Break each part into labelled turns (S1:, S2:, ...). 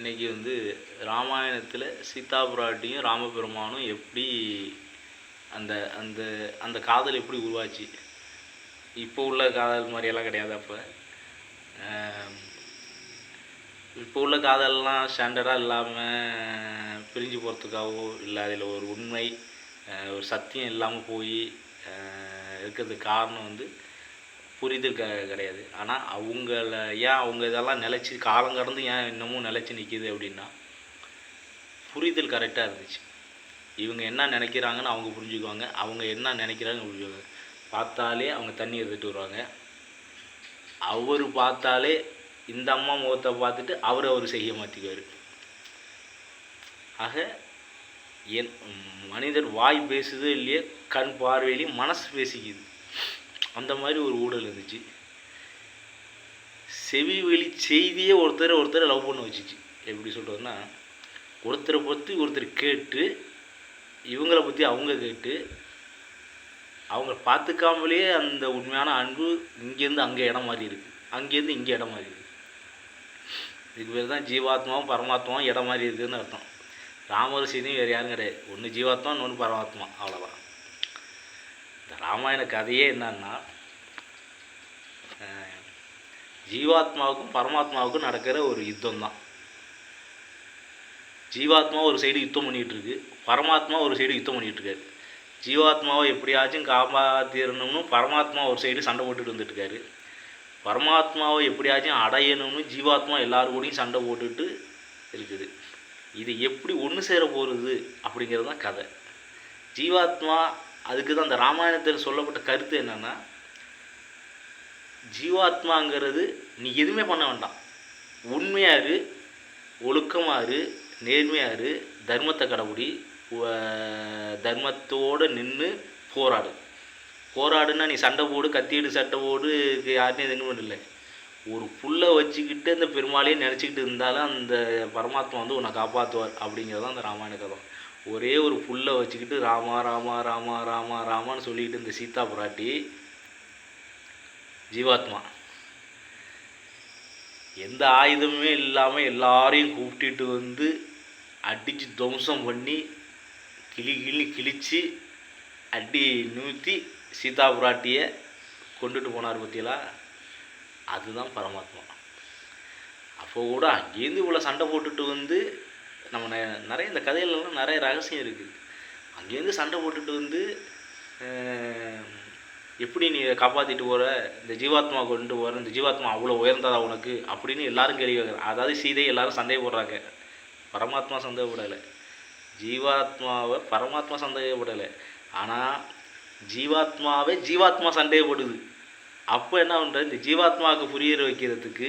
S1: இன்னைக்கு வந்து ராமாயணத்தில் சீதா பிராட்டியும் ராமபெருமானும் எப்படி அந்த அந்த அந்த காதல் எப்படி உருவாச்சு? இப்போ உள்ள காதல் மாதிரியெல்லாம் கிடையாது அப்போ. இப்போ உள்ள காதல்லாம் ஸ்டாண்டர்டாக இல்லாமல் பிரிஞ்சு போகிறதுக்காகவோ இல்லை அதில் ஒரு உண்மை ஒரு சத்தியம் இல்லாமல் போய் இருக்கிறதுக்கு காரணம் வந்து புரிதல் க கிடையாது. ஆனால் அவங்கள ஏன் அவங்க இதெல்லாம் நிலச்சி காலம் கடந்து ஏன் இன்னமும் நிலச்சி நிற்கிது அப்படின்னா புரிதல் கரெக்டாக இருந்துச்சு. இவங்க என்ன நினைக்கிறாங்கன்னு அவங்க புரிஞ்சுக்குவாங்க. அவங்க என்ன நினைக்கிறாங்கன்னு புரிஞ்சுக்குவாங்க. பார்த்தாலே அவங்க தண்ணி எடுத்துகிட்டு வருவாங்க. அவர் பார்த்தாலே இந்த அம்மா முகத்தை பார்த்துட்டு அவர் அவர் செய்ய மாற்றிக்குவார் ஆக என் மனிதர் வாய் பேசுதோ இல்லையோ கண் பார்வையிலையும் மனசு பேசிக்குது. அந்த மாதிரி ஒரு ஊழல் இருந்துச்சு. செவி வெளி செய்தியே ஒருத்தரை ஒருத்தரை லவ் பண்ண வச்சுச்சு. எப்படி சொல்கிறதுன்னா ஒருத்தரை பற்றி ஒருத்தர் கேட்டு இவங்களை பற்றி அவங்க கேட்டு அவங்க பார்த்துக்காமலேயே அந்த உண்மையான அன்பு இங்கேருந்து அங்கே இடம் மாறி இருக்குது அங்கேருந்து இங்கே இடம் மாறி இருக்குது இதுக்கு பேர் தான் ஜீவாத்மாவும் பரமாத்மாவும் இடம் மாறி இருக்குதுன்னு அர்த்தம். ராமர் சீதையும் வேறு யாரும் கிடையாது. ஒன்று ஜீவாத்மா இன்னொன்று பரமாத்மா. அவ்வளோதான் இந்த ராமாயண கதையே என்னன்னா ஜீவாத்மாவுக்கும் பரமாத்மாவுக்கும் நடக்கிற ஒரு யுத்தம் தான் ஜீவாத்மா ஒரு சைடு யுத்தம் பண்ணிகிட்ருக்கு பரமாத்மா ஒரு சைடு யுத்தம் பண்ணிகிட்ருக்காரு. ஜீவாத்மாவை எப்படியாச்சும் காப்பாற்றிடணும்னு பரமாத்மா ஒரு சைடு சண்டை போட்டுட்டு வந்துட்டு இருக்காரு பரமாத்மாவை எப்படியாச்சும் அடையணும்னு ஜீவாத்மா எல்லாரு கூடயும் சண்டை போட்டுட்டு இருக்குது. இது எப்படி ஒன்று சேர போகிறது அப்படிங்கிறது தான் கதை. ஜீவாத்மா அதுக்கு தான் அந்த ராமாயணத்தில் சொல்லப்பட்ட கருத்து என்னென்னா ஜீவாத்மாங்கிறது நீ எதுவுமே பண்ண வேண்டாம். உண்மையாரு ஒழுக்கமாரு நேர்மையாரு தர்மத்தை கடைபிடி தர்மத்தோடு நின்று போராடு. போராடுன்னா நீ சண்டை போடு கத்தியடு சட்டை போடு யாருன்னு எதுவும் இது இல்லை ஒரு புல்லை வச்சுக்கிட்டு அந்த பெருமாளையே நினச்சிக்கிட்டு இருந்தாலும் அந்த பரமாத்மா வந்து உன்னை காப்பாற்றுவார் அப்படிங்கிறது தான் அந்த ராமாயண கதை. ஒரே ஒரு புல்லை வச்சுக்கிட்டு ராமா ராமா ராமா ராமா ராமான்னு சொல்லிக்கிட்டு இந்த சீதா பிராட்டி ஜீவாத்மா. எந்த ஆயுதமுமே இல்லாமல் எல்லாரையும் கூப்பிட்டுட்டு வந்து அடித்து துவம்சம் பண்ணி கிளி கிளி கிழித்து அடி நூற்றி சீதா பிராட்டியை கொண்டுட்டு போனார் பற்றியெல்லாம் அதுதான் பரமாத்மா. அப்போ கூட அங்கேருந்து இவ்வளோ சண்டை போட்டுட்டு வந்து நம்ம நெ- நிறைய இந்த கதையிலலாம் நிறைய ரகசியம் இருக்குது அங்கேருந்து சண்டை போட்டுட்டு வந்து எப்படி நீ காப்பாற்றிட்டு போகிற இந்த ஜீவாத்மா கொண்டு போகிற இந்த ஜீவாத்மா அவ்வளோ உயர்ந்ததா உனக்கு? அப்படின்னு எல்லாரும் கேள்வி கேட்குறாங்க. அதாவது சீதை எல்லாரும் சந்தேகப்படுறாங்க. பரமாத்மா சந்தேகப்படலை. ஜீவாத்மாவை பரமாத்மா சந்தேகப்படலை. ஆனால் ஜீவாத்மாவே ஜீவாத்மா சந்தேகப்படுது. அப்போ என்ன பண்ணுறது இந்த ஜீவாத்மாவுக்கு புரியற வைக்கிறதுக்கு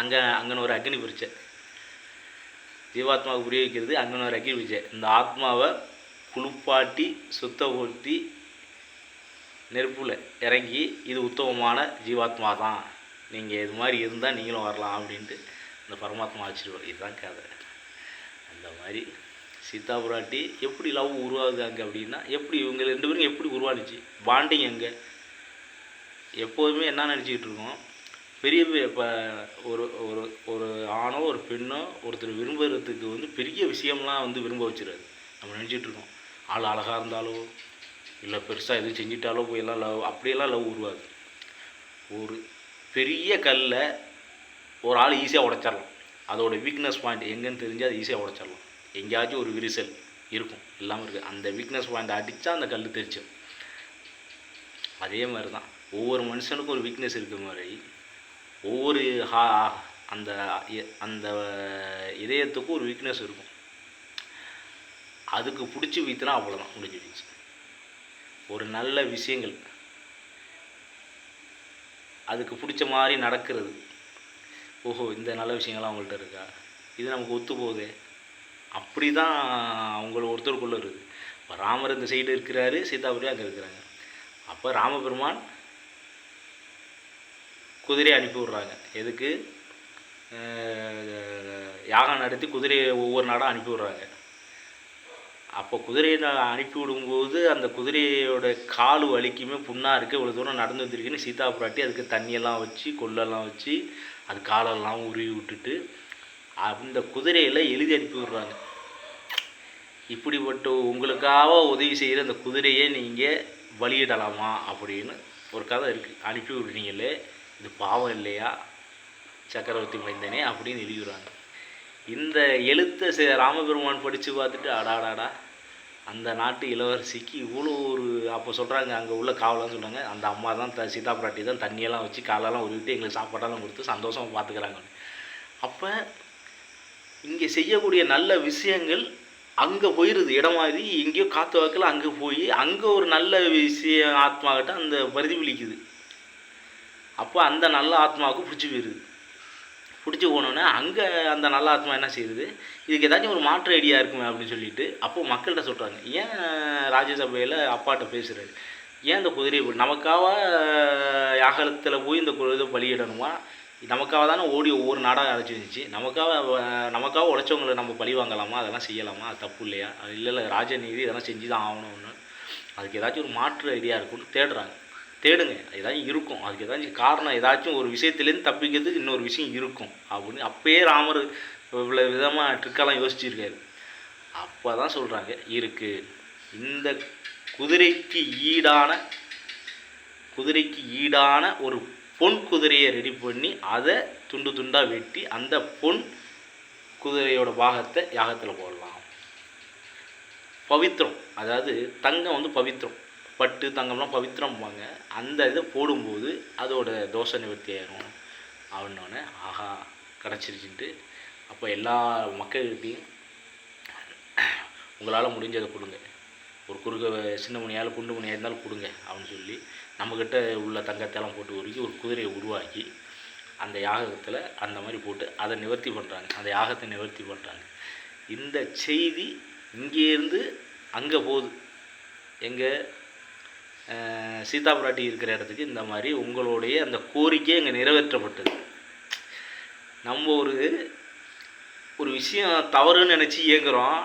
S1: அங்கே அங்கன ஒரு அக்னி பிரிச்சை. ஜீவாத்மாவுக்கு புரிய வைக்கிறது அங்கன ஒரு அக்னி பிரிச்சை. இந்த ஆத்மாவை குளிப்பாட்டி சுத்தப்படுத்தி நெருப்பில் இறங்கி இது உத்தமமான ஜீவாத்மா தான் நீங்கள் இது மாதிரி இருந்தால் நீங்களும் வரலாம் அப்படின்ட்டு இந்த பரமாத்மா வச்சுருவார். இதுதான் கதை. அந்த மாதிரி சீதா புராட்டி எப்படி லவ் உருவாகுது அங்கே அப்படின்னா எப்படி இவங்க ரெண்டு பேரும் எப்படி உருவானுச்சு? பாண்டிங் எங்கே? எப்போதுமே என்ன நினச்சிக்கிட்டு இருக்கோம்? பெரிய பெரிய இப்போ ஒரு ஒரு ஒரு ஆணோ ஒரு பெண்ணோ ஒருத்தர் விரும்புகிறதுக்கு வந்து பெரிய விஷயம்லாம் வந்து விரும்ப வச்சிடாது நம்ம நினச்சிட்டு இருக்கோம். ஆள் அழகாக இருந்தாலோ இல்லை பெருசாக எதுவும் செஞ்சிட்டாலோ போய் எல்லாம் லவ் அப்படியெல்லாம் லவ் உருவாது. ஒரு பெரிய கல்லை ஒரு ஆள் ஈஸியாக உடைச்சிடலாம். அதோட வீக்னஸ் பாயிண்ட் எங்கேன்னு தெரிஞ்சு அது ஈஸியாக உடைச்சிடலாம். எங்கேயாச்சும் ஒரு விரிசல் இருக்கும். இல்லாமல் இருக்குது அந்த வீக்னஸ் பாயிண்ட் அடித்தா அந்த கல் தெரிச்சிடும் அதே மாதிரி தான் ஒவ்வொரு மனுஷனுக்கும் ஒரு வீக்னஸ் இருக்க மாதிரி. ஒவ்வொரு ஹா அந்த அந்த இதயத்துக்கும் ஒரு வீக்னஸ் இருக்கும். அதுக்கு பிடிச்சி வீத்தினா அவ்வளோதான் முடிஞ்சிடுச்சு ஒரு நல்ல விஷயங்கள். அதுக்கு பிடிச்ச மாதிரி நடக்கிறது. ஓஹோ இந்த நல்ல விஷயங்கள்லாம் அவங்கள்ட்ட இருக்கா? இது நமக்கு ஒத்து போகுதே. அப்படி தான் அவங்கள ஒருத்தருக்குள்ளே இருக்குது. இப்போ ராமர் இந்த சைடு இருக்கிறாரு சீதாபுரி அங்கே இருக்கிறாங்க. அப்போ ராமபெருமான் குதிரையை அனுப்பி விட்றாங்க. எதுக்கு? யாகம் நடத்தி குதிரையை ஒவ்வொரு நாடாக அனுப்பி விட்றாங்க. அப்போ குதிரையை நான் அனுப்பி விடும்போது அந்த குதிரையோட கால் வலிக்குமே புண்ணாக இருக்குது இவ்வளோ தூரம் நடந்து வந்திருக்குன்னு சீதா புராட்டி அதுக்கு தண்ணியெல்லாம் வச்சு கொள்ளெல்லாம் வச்சு அது காலெல்லாம் உருவி விட்டுட்டு அந்த குதிரையில் எழுதி அனுப்பி விடுறாங்க. இப்படிப்பட்ட உங்களுக்காக உதவி செய்கிற அந்த குதிரையை நீங்கள் வழியிடலாமா அப்படின்னு ஒரு கதை இருக்குது அனுப்பி விடுறீங்களே. இது பாவம் இல்லையா? சக்கரவர்த்தி மைந்தனே அப்படின்னு எழுதிடுறாங்க இந்த எழுத்தை சே ராமபெருமான் படித்து பார்த்துட்டு அடாடாடா அந்த நாட்டு இளவரசிக்கு இவ்வளோ ஒரு அப்போ சொல்கிறாங்க அங்கே உள்ள காவலாம் சொல்கிறாங்க அந்த அம்மா தான் த சீதா பிராட்டி தான் தண்ணியெல்லாம் வச்சு காலெல்லாம் உருவிட்டு எங்களுக்கு சாப்பாடெல்லாம் கொடுத்து சந்தோஷமாக பார்த்துக்கிறாங்க. அப்போ இங்கே செய்யக்கூடிய நல்ல விஷயங்கள் அங்கே போயிடுது இடம் மாதிரி எங்கேயோ காற்று வாக்கில் அங்கே போய் அங்கே ஒரு நல்ல விஷயம் ஆத்மாக்கிட்ட அந்த பிரதிபலிக்குது. அப்போ அந்த நல்ல ஆத்மாவுக்கு பிடிச்சி போயிடுது பிடிச்சி போனோன்னே அங்கே அந்த நல்ல ஆத்மா என்ன செய்யுது? இதுக்கு ஏதாச்சும் ஒரு மாற்று ஐடியா இருக்குமே அப்படின்னு சொல்லிட்டு அப்போது மக்கள்கிட்ட சொல்கிறாங்க ஏன் ராஜ்யசபையில் அப்பாட்ட பேசுகிறாரு ஏன் இந்த குதிரையை நமக்காக யாகத்தில் போய் இந்த குதிரை இதை பலியிடணுமா? நமக்காக தானே ஓடி ஒவ்வொரு நாடாக அழைச்சி இருந்துச்சு நமக்காக நமக்காக உழைச்சவங்களை நம்ம பழி வாங்கலாமா? அதெல்லாம் செய்யலாமா? அது தப்பு இல்லையா? அது இல்லை இல்லை ராஜநீதி இதெல்லாம் செஞ்சு தான் ஆகணும்னு. அதுக்கு ஏதாச்சும் ஒரு மாற்று ஐடியா இருக்குன்னு தேடுறாங்க. தேடுங்க. ஏதாச்சும் இருக்கும். அதுக்கு ஏதாச்சும் காரணம் ஏதாச்சும் ஒரு விஷயத்துலேருந்து தப்பிக்கிறதுக்கு இன்னொரு விஷயம் இருக்கும். அப்படின்னு அப்போயே ராமர் இவ்வளோ விதமாக ட்ரிக்கெல்லாம் யோசிச்சிருக்காரு. அப்போ தான் சொல்கிறாங்க இருக்குது இந்த குதிரைக்கு ஈடான குதிரைக்கு ஈடான ஒரு பொன் குதிரையை ரெடி பண்ணி அதை துண்டு துண்டாக வெட்டி அந்த பொன் குதிரையோட பாகத்தை யாகத்தில் போடலாம். பவித்திரம் அதாவது தங்கம் வந்து பவித்திரம் பட்டு தங்கம்லாம் பவித்திரம்பாங்க. அந்த இதை போடும்போது அதோட தோஷ நிவர்த்தி ஆயிரும். அப்படின்னோடனே ஆஹா கிடச்சிருச்சுன்ட்டு அப்போ எல்லா மக்கள்கிட்டையும் உங்களால் முடிஞ்சதை கொடுங்க. ஒரு குறுக்க சின்ன மணியால் குண்டு மணியாக இருந்தாலும் கொடுங்க அப்படின்னு சொல்லி நம்மக்கிட்ட உள்ள தங்கத்தெல்லாம் போட்டு உருக்கி ஒரு குதிரையை உருவாக்கி அந்த யாகத்தில் அந்த மாதிரி போட்டு அதை நிவர்த்தி பண்ணுறாங்க அந்த யாகத்தை நிவர்த்தி பண்ணுறாங்க இந்த செய்தி இங்கேருந்து அங்கே போகுது. எங்கள் சீதா பிராட்டி இருக்கிற இடத்துக்கு இந்த மாதிரி உங்களுடைய அந்த கோரிக்கை இங்கே நிறைவேற்றப்பட்டது. நம்ம ஒரு ஒரு விஷயம் தவறுன்னு நினச்சி இயங்குகிறோம்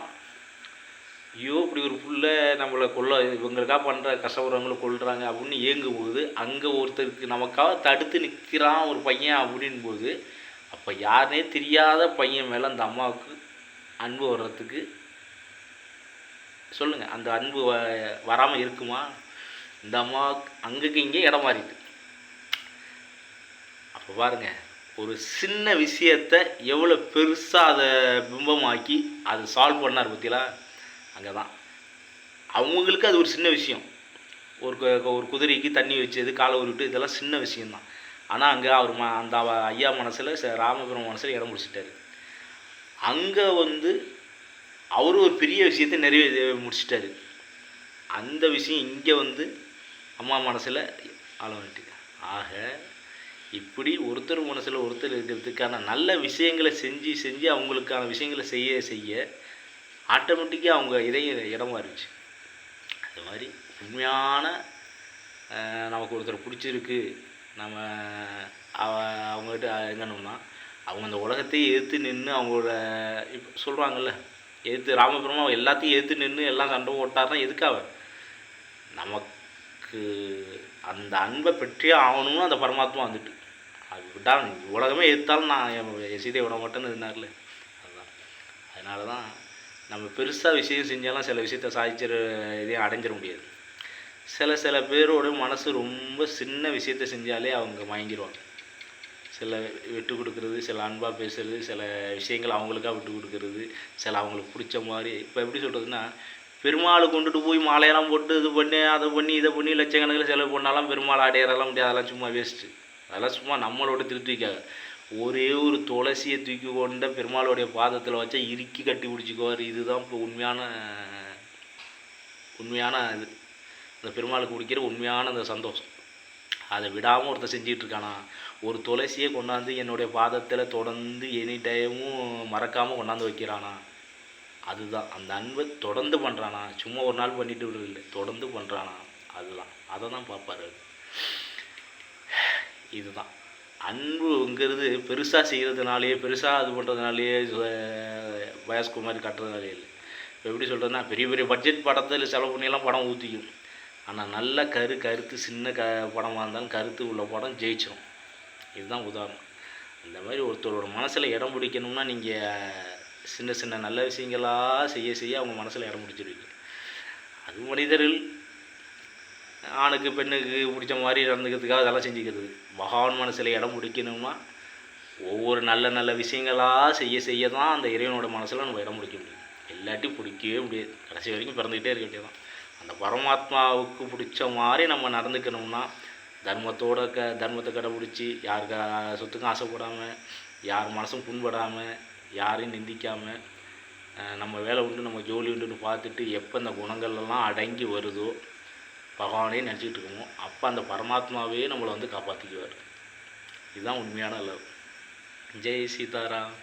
S1: ஐயோ இப்படி ஒரு புள்ள நம்மளை கொல்ல இவங்களுக்காக பண்ணுற கஷ்டப்படுறவங்களை கொல்றாங்க அப்படின்னு இயங்கும்போது அங்கே ஒருத்தருக்கு நமக்காக தடுத்து நிற்கிறான் ஒரு பையன் அப்படின் போது அப்போ யாருனே தெரியாத பையன் மேலே அந்த அம்மாவுக்கு அன்பு வர்றதுக்கு சொல்லுங்கள் அந்த அன்பு வ வராமல் இருக்குமா? இந்த அம்மாவுக்கு அங்கேக்கு இங்கே இடம் மாறிட்டு. அப்போ பாருங்கள் ஒரு சின்ன விஷயத்தை எவ்வளோ பெருசாக அதை பிம்பமாக்கி அதை சால்வ் பண்ணார் பற்றியலா அங்கே தான் அவங்களுக்கு அது ஒரு சின்ன விஷயம். ஒரு ஒரு குதிரைக்கு தண்ணி வச்சது காலை உருவிட்டு இதெல்லாம் சின்ன விஷயம்தான். ஆனால் அங்கே அவர் ம அந்த ஐயா மனசில் ராமபுரம் மனசில் இடம் பிடிச்சிட்டாரு. அங்கே வந்து அவரும் ஒரு பெரிய விஷயத்தை நிறைவே முடிச்சிட்டாரு. அந்த விஷயம் இங்கே வந்து அம்மா மனசில் ஆளவன்ட்டு ஆக இப்படி ஒருத்தர் மனசில் ஒருத்தர் இருக்கிறதுக்கான நல்ல விஷயங்களை செஞ்சு செஞ்சு அவங்களுக்கான விஷயங்களை செய்ய செய்ய ஆட்டோமேட்டிக்காக அவங்க இதையும் இடமா இருந்துச்சு அது மாதிரி உண்மையான நமக்கு ஒருத்தர் பிடிச்சிருக்கு நம்ம அவ அவங்ககிட்ட எங்கணும்னா அவங்க அந்த உலகத்தையே எதிர்த்து நின்று அவங்களோட இப்போ சொல்கிறாங்கல்ல எதிர்த்து ராமபுரமா எல்லாத்தையும் எதிர்த்து நின்று எல்லாம் சண்டை ஓட்டாருன்னா எதுக்காக? நமக்கு அந்த அன்பை பெற்றே ஆகணும்னு அந்த பரமாத்மா வந்துட்டு. அது விட்டால் உலகமே எதிர்த்தாலும் நான் என் சீதையை விட மாட்டேன்னு இருந்தார்ல. அதுதான் அதனால தான் நம்ம பெருசாக விஷயம் செஞ்சாலும் சில விஷயத்த சாதிச்சிட இதையும் அடைஞ்சிட முடியாது. சில சில பேரோட மனசு ரொம்ப சின்ன விஷயத்த செஞ்சாலே அவங்க மயங்கிடுவாங்க சில விட்டு கொடுக்குறது சில அன்பாக பேசுறது சில விஷயங்கள் அவங்களுக்காக விட்டு கொடுக்கறது சில அவங்களுக்கு பிடிச்ச மாதிரி இப்போ எப்படி சொல்கிறதுன்னா பெருமாளை கொண்டுட்டு போய் மாலையெல்லாம் போட்டு இது பண்ணி அதை பண்ணி இதை பண்ணி லட்சக்கணக்கில் செலவு பண்ணாலும் பெருமாள் அடையறலாம் முடியாது. அதெல்லாம் சும்மா வேஸ்ட்டு அதெல்லாம் சும்மா நம்மளோட திருப்திக்காக ஒரே ஒரு துளசியை தூக்கி கொண்ட பெருமாளுடைய பாதத்தில் வச்சா இறுக்கி கட்டி பிடிச்சிக்குவார். இதுதான் இப்போ உண்மையான உண்மையான இது. அந்த பெருமாளுக்கு பிடிக்கிற உண்மையான அந்த சந்தோஷம். அதை விடாமல் ஒருத்தன் செஞ்சிகிட்ருக்கானா ஒரு துளசியை கொண்டாந்து என்னுடைய பாதத்தில் தொடர்ந்து எனி டைமும் மறக்காமல் கொண்டாந்து வைக்கிறானா? அதுதான். அந்த அன்பை தொடர்ந்து பண்ணுறானா சும்மா ஒரு நாள் பண்ணிட்டு விடுறதில்லை தொடர்ந்து பண்ணுறானா அதுதான். அதை தான் பார்ப்பாரு இதுதான். அன்புங்கிறது பெருசாக செய்கிறதுனாலேயே பெருசாக இது பண்ணுறதுனாலேயே வயஸ்குமாரி கட்டுறதுனாலே இல்லை. இப்போ எப்படி சொல்கிறதுனா பெரிய பெரிய பட்ஜெட் படத்தில் செலவு பண்ணியெல்லாம் படம் ஊற்றிக்கும் ஆனால் நல்ல கரு கருத்து சின்ன க படமாக இருந்தாலும் கருத்து உள்ள படம் ஜெயிச்சிடும் இதுதான் உதாரணம். இந்த மாதிரி ஒருத்தரோட மனசில் இடம் பிடிக்கணும்னா நீங்கள் சின்ன சின்ன நல்ல விஷயங்களாக செய்ய செய்ய அவங்க மனசில் இடம் பிடிச்சிருவீங்க. அது மனிதர்கள் ஆணுக்கு பெண்ணுக்கு பிடிச்ச மாதிரி நடந்துக்கிறதுக்காக அதெல்லாம் செஞ்சுக்கிறது. பகவான் மனசில் இடம் பிடிக்கணும்னா ஒவ்வொரு நல்ல நல்ல விஷயங்களாக செய்ய செய்ய தான் அந்த இறைவனோட மனசில் நம்ம இடம் பிடிக்க முடியும். எல்லாத்தையும் பிடிக்கவே முடியாது. கடைசி வரைக்கும் பிறந்துக்கிட்டே இருக்க வேண்டியதான் அந்த பரமாத்மாவுக்கு பிடிச்ச மாதிரி நம்ம நடந்துக்கணும்னா தர்மத்தோட க தர்மத்தை கடைப்பிடிச்சி யாருக்கு சொத்துக்கும் ஆசைப்படாமல் யார் மனசும் புண்படாமல் யாரையும் நிந்திக்காமல் நம்ம வேலை உண்டு நம்ம ஜோலி உண்டுன்னு பார்த்துட்டு எப்போ இந்த குணங்கள்லாம் அடங்கி வருதோ பகவானே நினச்சிக்கிட்டு இருக்கோமோ அப்போ அந்த பரமாத்மாவே நம்மளை வந்து காப்பாற்றிக்குவார் இதுதான் உண்மையான லவ் ஜெய் சீதாராம்.